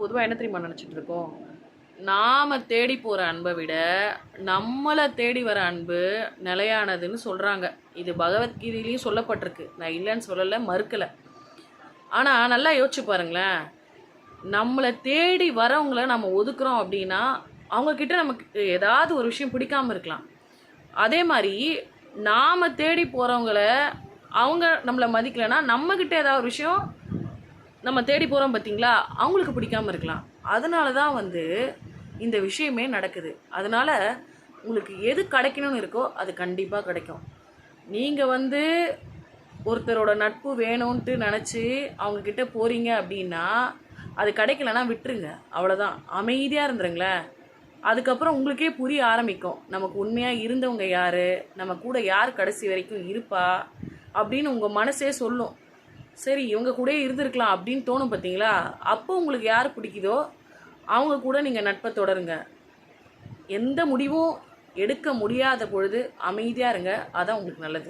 பொதுவாக என்ன தெரியுமா நினச்சிட்டு இருக்கோம்? நாம் தேடி போகிற அன்பை விட நம்மளை தேடி வர அன்பு நிலையானதுன்னு சொல்கிறாங்க இது பகவத்கீதையிலையும் சொல்லப்பட்டிருக்கு. நான் இல்லைன்னு சொல்லலை மறுக்கலை. ஆனால் நல்லா யோசிச்சு பாருங்களேன். நம்மளை தேடி வரவங்கள நம்ம ஒதுக்குறோம் அப்படின்னா அவங்கக்கிட்ட நமக்கு ஏதாவது ஒரு விஷயம் பிடிக்காம இருக்கலாம். அதே மாதிரி நாம் தேடி போகிறவங்கள அவங்க நம்மளை மதிக்கலைன்னா நம்மக்கிட்ட ஏதாவது ஒரு விஷயம் நம்ம தேடி போகிறோம் பார்த்தீங்களா அவங்களுக்கு பிடிக்காம இருக்கலாம். அதனால தான் வந்து இந்த விஷயமே நடக்குது. அதனால் உங்களுக்கு எது கிடைக்கணும்னு இருக்கோ அது கண்டிப்பாக கிடைக்கும். நீங்கள் வந்து ஒருத்தரோட நட்பு வேணும்ன்ட்டு நினச்சி அவங்கக்கிட்ட போகிறீங்க அப்படின்னா அது கிடைக்கலன்னா விட்டுருங்க. அவ்வளோதான் அமைதியாக இருந்துருங்களேன். அதுக்கப்புறம் உங்களுக்கே புரிய ஆரம்பிக்கும். நமக்கு உண்மையாக இருந்தவங்க யார்? நம்ம கூட யார் கடைசி வரைக்கும் இருப்பா? அப்படின்னு உங்கள் மனசே சொல்லும். சரி இவங்க கூடயே இருந்திருக்கலாம் அப்படின்னு தோணும் பார்த்தீங்களா அப்போ உங்களுக்கு யார் பிடிக்குதோ அவங்க கூட நீங்கள் நட்பை தொடருங்க. எந்த முடிவும் எடுக்க முடியாத பொழுது அமைதியாக இருங்க. அதான் உங்களுக்கு நல்லது.